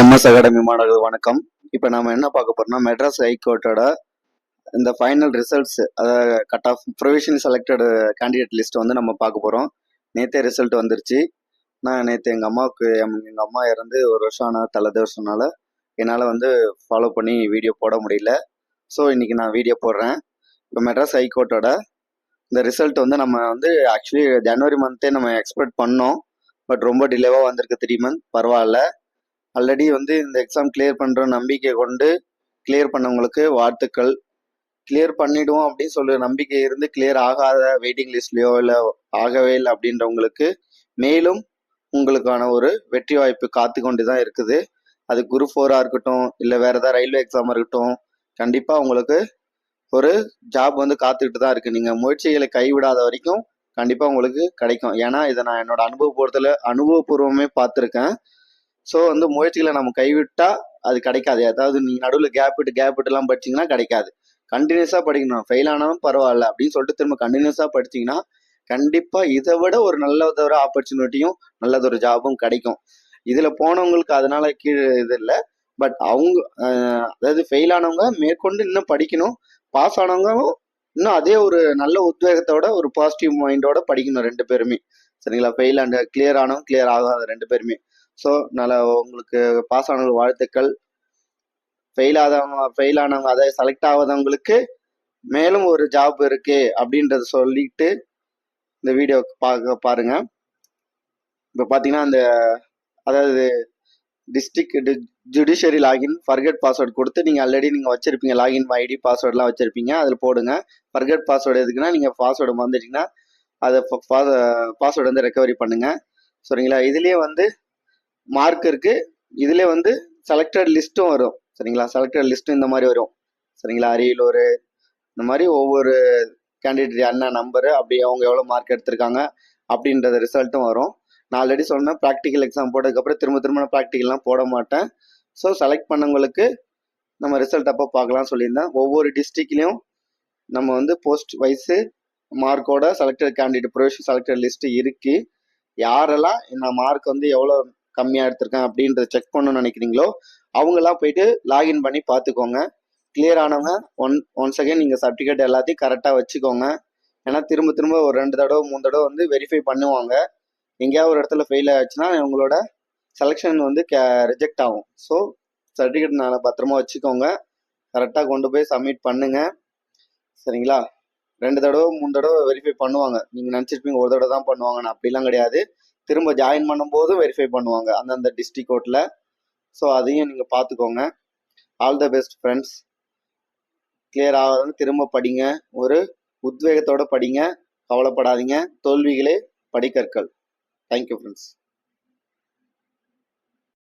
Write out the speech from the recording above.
MS academy மாணவர்கள் வணக்கம். இப்போ நாம என்ன பார்க்க போறோம்னா மெட்ராஸ் ஹைகோர்ட்டோட இந்த ஃபைனல் ரிசல்ட்ஸ் அதாவது cut off provision selected candidate list வந்து நம்ம பார்க்க போகிறோம் நேற்றே ரிசல்ட் வந்துருச்சு. நான் நேற்று எங்கள் அம்மாவுக்கு எங்கள் அம்மா இறந்து ஒரு வருஷம் ஆனால் தலை வருஷம்னால என்னால் வந்து ஃபாலோ பண்ணி வீடியோ போட முடியல. ஸோ இன்னைக்கு நான் வீடியோ போடுறேன். இப்போ மெட்ராஸ் ஹைகோர்ட்டோட இந்த ரிசல்ட் வந்து நம்ம வந்து ஆக்சுவலி ஜனவரி மந்த்தே நம்ம எக்ஸ்பெக்ட் பண்ணோம். பட் ரொம்ப டிலேவாக வந்திருக்கு த்ரீ மந்த் பரவாயில்ல. ஆல்ரெடி வந்து இந்த எக்ஸாம் கிளியர் பண்ணுற நம்பிக்கை கொண்டு கிளியர் பண்ணவங்களுக்கு வாழ்த்துக்கள். கிளியர் பண்ணிடுவோம் அப்படின்னு சொல்லி நம்பிக்கை இருந்து கிளியர் ஆகாத வெயிட்டிங் லிஸ்ட்லையோ இல்லை ஆகவே இல்லை அப்படின்றவங்களுக்கு மேலும் உங்களுக்கான ஒரு வெற்றி வாய்ப்பு காத்து கொண்டு தான் இருக்குது. அது குரு ஃபோராக இருக்கட்டும் இல்லை வேற ஏதாவது ரயில்வே எக்ஸாமாக இருக்கட்டும் கண்டிப்பாக உங்களுக்கு ஒரு ஜாப் வந்து காத்துக்கிட்டு தான் இருக்குது நீங்கள் முயற்சிகளை கைவிடாத வரைக்கும் கண்டிப்பாக உங்களுக்கு கிடைக்கும். ஏன்னா இதை நான் என்னோட அனுபவபூர்வத்தில் அனுபவபூர்வமே பார்த்துருக்கேன். ஸோ வந்து முயற்சிகளை நம்ம கைவிட்டால் அது கிடைக்காது. அதாவது நீ நடுவில் கேப் விட்டு கேப் விட்டுலாம் படிச்சீங்கன்னா கிடைக்காது. கண்டினியூஸாக படிக்கணும். ஃபெயில் ஆனாலும் பரவாயில்ல அப்படின்னு சொல்லிட்டு திரும்ப கண்டினியூஸாக படிச்சீங்கன்னா கண்டிப்பாக இதை விட ஒரு நல்லதொரு ஆப்பர்ச்சுனிட்டியும் நல்லதொரு ஜாபும் கிடைக்கும். இதில் போனவங்களுக்கு அதனால கீழே இது இல்லை. பட் அவங்க அதாவது ஃபெயில் ஆனவங்க மேற்கொண்டு இன்னும் படிக்கணும். பாஸ் ஆனவங்களும் இன்னும் அதே ஒரு நல்ல உத்வேகத்தோட ஒரு பாசிட்டிவ் மைண்டோட படிக்கணும் ரெண்டு பேருமே. சரிங்களா? ஃபெயில் அண்ட் கிளியர் ஆனவங்க கிளியர் ஆகாத ரெண்டு பேருமே. ஸோ நல்ல உங்களுக்கு பாஸ் ஆனவங்க வாழ்த்துக்கள். ஃபெயில் ஆதவங்க ஃபெயில் ஆனவங்க அதை செலக்ட் ஆகாதவங்களுக்கு மேலும் ஒரு ஜாப் இருக்கு அப்படின்றத சொல்லிட்டு இந்த வீடியோ பார்க்க பாருங்க. இப்போ பார்த்தீங்கன்னா அந்த அதாவது district judiciary login forgot password கொடுத்து நீங்கள் ஆல்ரெடி நீங்கள் வச்சுருப்பீங்க லாகின் ஐடி பாஸ்வேர்டெலாம் வச்சுருப்பீங்க அதில் போடுங்க. ஃபர்கெட் பாஸ்வேர்டு எதுக்குன்னா நீங்கள் பாஸ்வேர்டு வந்துட்டிங்கன்னா அதை பாஸ்வேர்டு வந்து ரெக்கவரி பண்ணுங்கள் சரிங்களா? இதுலேயே வந்து மார்க் இருக்கு. இதுல வந்து செலக்டட் லிஸ்ட்டும் வரும். சரிங்களா? செலக்டட் லிஸ்ட்டும் இந்த மாதிரி வரும். சரிங்களா? அரியலூர் இந்த மாதிரி ஒவ்வொரு கேண்டிடேட் என்ன நம்பரு அப்படி அவங்க எவ்வளோ மார்க் எடுத்திருக்காங்க அப்படின்றது ரிசல்ட்டும் வரும். நான் ஆல்ரெடி சொன்னேன் ப்ராக்டிக்கல் எக்ஸாம் போட்டதுக்கப்புறம் திரும்ப திரும்ப நான் ப்ராக்டிக்கல்லாம் போட மாட்டேன். ஸோ செலக்ட் பண்ணவங்களுக்கு நம்ம ரிசல்ட் அப்போ பார்க்கலாம் சொல்லியிருந்தேன். ஒவ்வொரு டிஸ்ட்ரிக்ட்லேயும் நம்ம வந்து post wise மார்க்கோட selected candidate provision selected list இருக்குது யாரெல்லாம் நான் மார்க் வந்து எவ்வளோ கம்மியாக எடுத்திருக்கேன் அப்படின்றத செக் பண்ணணும்னு நினைக்கிறீங்களோ அவங்கெல்லாம் போயிட்டு லாகின் பண்ணி பார்த்துக்கோங்க. கிளியர் ஆனவங்க ஒன் ஒன் செகண்ட் நீங்கள் சர்டிஃபிகேட் எல்லாத்தையும் கரெக்டாக வச்சுக்கோங்க. ஏன்னா திரும்ப திரும்ப ஒரு ரெண்டு தடவை மூணு தடவை வந்து வெரிஃபை பண்ணுவாங்க. எங்கேயாவது ஒரு இடத்துல ஃபெயில் ஆயிடுச்சுன்னா உங்களோட செலெக்ஷன் வந்து கே ரிஜெக்ட் ஆகும். ஸோ சர்டிஃபிகேட் நல்லா பத்திரமா வச்சுக்கோங்க. கரெக்டாக கொண்டு போய் சப்மிட் பண்ணுங்க. சரிங்களா? ரெண்டு தடவை மூணு தடவை வெரிஃபை பண்ணுவாங்க. நீங்கள் நினச்சிருப்பீங்க ஒரு தடவை தான் பண்ணுவாங்கன்னு. அப்படிலாம் கிடையாது. திரும்ப ஜாயின் பண்ணும்போது வெரிஃபை பண்ணுவாங்க அந்தந்த டிஸ்ட்ரிக் கோர்ட்டில் ஸோ அதையும் நீங்கள் பார்த்துக்கோங்க. All the best friends clear ஆகாதவங்க திரும்ப படிங்க. ஒரு உத்வேகத்தோடு படிங்க. கவலைப்படாதீங்க. தோல்விகளே படிக்கற்கள். Thank you friends